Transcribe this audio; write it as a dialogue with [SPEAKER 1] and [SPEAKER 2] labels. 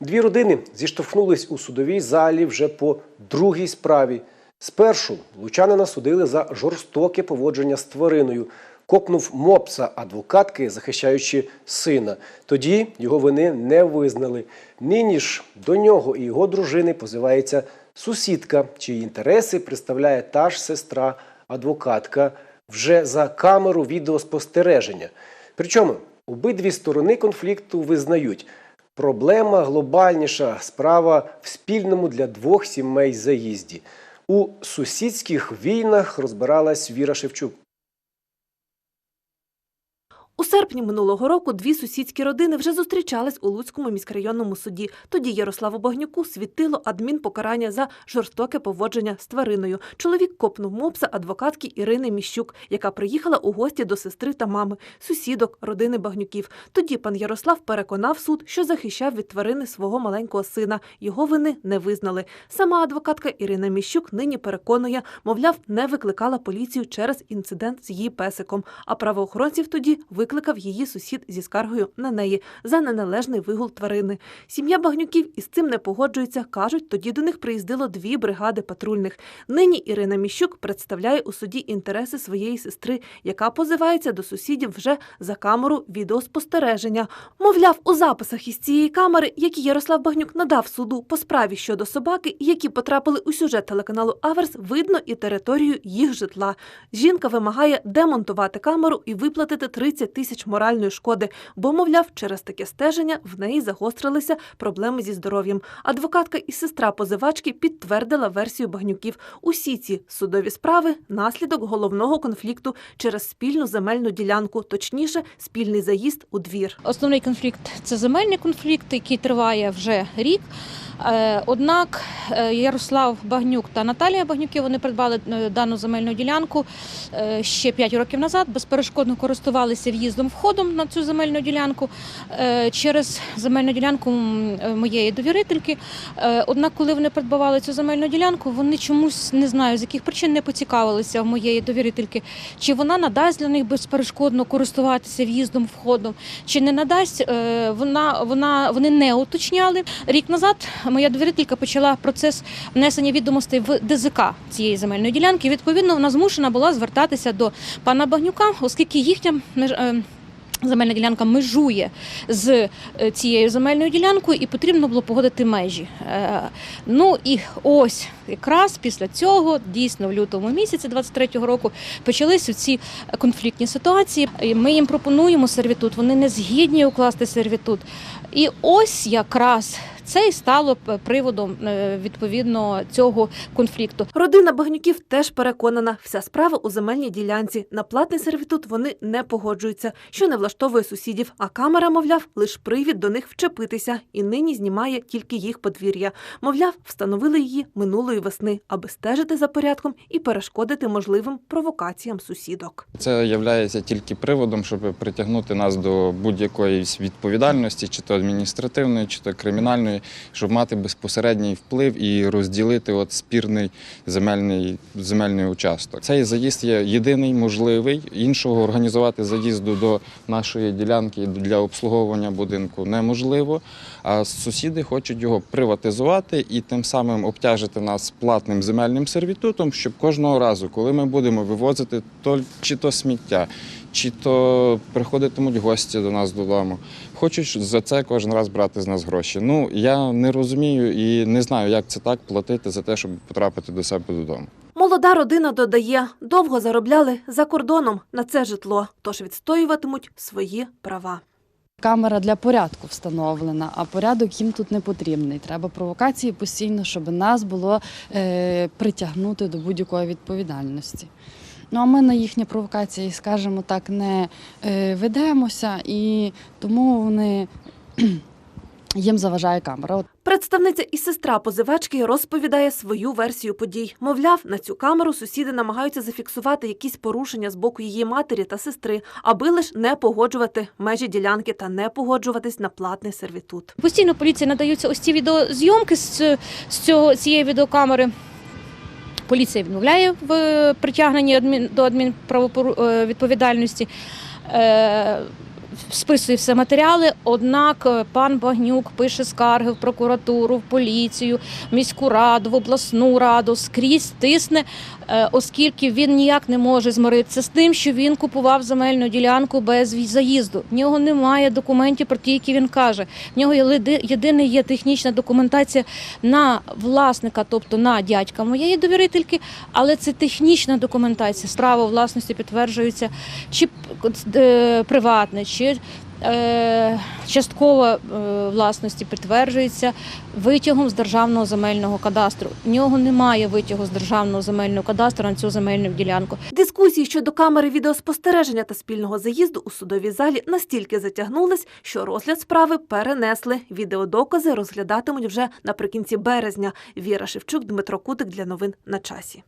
[SPEAKER 1] Дві родини зіштовхнулись у судовій залі вже по другій справі. Спершу лучанина судили за жорстоке поводження з твариною. Копнув мопса адвокатки, захищаючи сина. Тоді його вини не визнали. Нині ж до нього і його дружини позивається сусідка, чиї інтереси представляє та ж сестра адвокатка вже за камеру відеоспостереження. Причому обидві сторони конфлікту визнають, проблема глобальніша справа в спільному для двох сімей заїзді. У сусідських війнах розбиралась Віра Шевчук.
[SPEAKER 2] У серпні минулого року дві сусідські родини вже зустрічались у Луцькому міськрайонному суді. Тоді Ярославу Багнюку світило адмінпокарання за жорстоке поводження з твариною. Чоловік копнув мопса адвокатки Ірини Міщук, яка приїхала у гості до сестри та мами, сусідок родини Багнюків. Тоді пан Ярослав переконав суд, що захищав від тварини свого маленького сина. Його вини не визнали. Сама адвокатка Ірина Міщук нині переконує, мовляв, не викликала поліцію через інцидент з її песиком. А правоохоронців тоді викликав її сусід зі скаргою на неї за неналежний вигул тварини. Сім'я Багнюків із цим не погоджується. кажуть, тоді до них приїздило дві бригади патрульних. Нині Ірина Міщук представляє у суді інтереси своєї сестри, яка позивається до сусідів вже за камеру відеоспостереження. Мовляв, у записах із цієї камери, які Ярослав Багнюк надав суду по справі щодо собаки, які потрапили у сюжет телеканалу Аверс, видно і територію їх житла. Жінка вимагає демонтувати камеру і виплатити 30 тисяч моральної шкоди, бо, мовляв, через таке стеження в неї загострилися проблеми зі здоров'ям. Адвокатка і сестра позивачки підтвердила версію Багнюків. Усі ці судові справи наслідок головного конфлікту через спільну земельну ділянку, точніше, спільний заїзд у двір.
[SPEAKER 3] Основний конфлікт це земельний конфлікт, який триває вже рік. Е, Однак е, Ярослав Багнюк та Наталія Багнюки вони придбали е, дану земельну ділянку ще 5 років назад. Безперешкодно користувалися в'їздом входом на цю земельну ділянку через земельну ділянку моєї довірительки. Однак, коли вони придбавали цю земельну ділянку, вони чомусь не знаю з яких причин не поцікавилися в моєї довірительки, чи вона надасть для них безперешкодно користуватися в'їздом входом, чи не надасть. Вона вона вони не уточняли. Рік назад моя довірителька почала процес внесення відомостей в ДЗК цієї земельної ділянки. Відповідно, вона змушена була звертатися до пана Багнюка, оскільки їхня е, Земельна ділянка межує з е, цією земельною ділянкою, і потрібно було погодити межі. Е, Ну і ось якраз після цього, дійсно в лютому місяці 23-го року, почалися ці конфліктні ситуації. Ми їм пропонуємо сервітут, вони не згідні укласти сервітут. І ось якраз це і стало приводом е, відповідно цього конфлікту.
[SPEAKER 2] Родина Багнюків теж переконана, вся справа у земельній ділянці. На платний сервітут вони не погоджуються, що не влаштовує сусідів. А камера, мовляв, лиш привід до них вчепитися, і нині знімає тільки їх подвір'я. Мовляв, встановили її минулої весни, аби стежити за порядком і перешкодити можливим провокаціям сусідок.
[SPEAKER 4] Це є тільки приводом, щоб притягнути нас до будь-якої відповідальності, чи то адміністративної, чи то кримінальної, щоб мати безпосередній вплив і розділити от спірний земельний, земельний участок. Цей заїзд є єдиний можливий. Іншого організувати заїзду до нашої ділянки для обслуговування будинку неможливо. А сусіди хочуть його приватизувати і тим самим обтяжити нас платним земельним сервітутом, щоб кожного разу, коли ми будемо вивозити то чи то сміття, чи то приходитимуть гості до нас додому, хочуть за це кожен раз брати з нас гроші. Ну я не розумію і не знаю, як це так платити за те, щоб потрапити до себе додому.
[SPEAKER 2] Молода родина додає, довго заробляли за кордоном на це житло, тож відстоюватимуть свої права.
[SPEAKER 5] Камера для порядку встановлена, а порядок їм тут не потрібний. Треба провокації постійно, щоб нас було е, притягнути до будь-якої відповідальності. Ну а ми на їхні провокації, скажімо так, не е, ведемося, і тому вони їм заважає камера.
[SPEAKER 2] Представниця і сестра позивачки розповідає свою версію подій. Мовляв, на цю камеру сусіди намагаються зафіксувати якісь порушення з боку її матері та сестри, аби лиш не погоджувати межі ділянки та не погоджуватись на платний сервітут.
[SPEAKER 3] Постійно поліції надаються ось ці відеозйомки з, з цього, цієї відеокамери. Поліція відмовляє в притягненні адмін, до адмінправопору- е. Е, списує все матеріали. Однак е, пан Багнюк пише скарги в прокуратуру, в поліцію, в міську раду, в обласну раду, скрізь тисне, е, оскільки він ніяк не може змиритися з тим, що він купував земельну ділянку без заїзду. В нього немає документів про ті, які він каже. В нього єдине є технічна документація на власника, тобто на дядька моєї довірительки, але це технічна документація. Право власності підтверджується чи е, приватне, чи е, частково е, власності підтверджується витягом з державного земельного кадастру. В нього немає витягу з державного земельного кадастру на цю земельну ділянку.
[SPEAKER 2] Дискусії щодо камери відеоспостереження та спільного заїзду у судовій залі настільки затягнулись, що розгляд справи перенесли. Відеодокази розглядатимуть вже наприкінці березня. Віра Шевчук, Дмитро Кутик для новин на часі.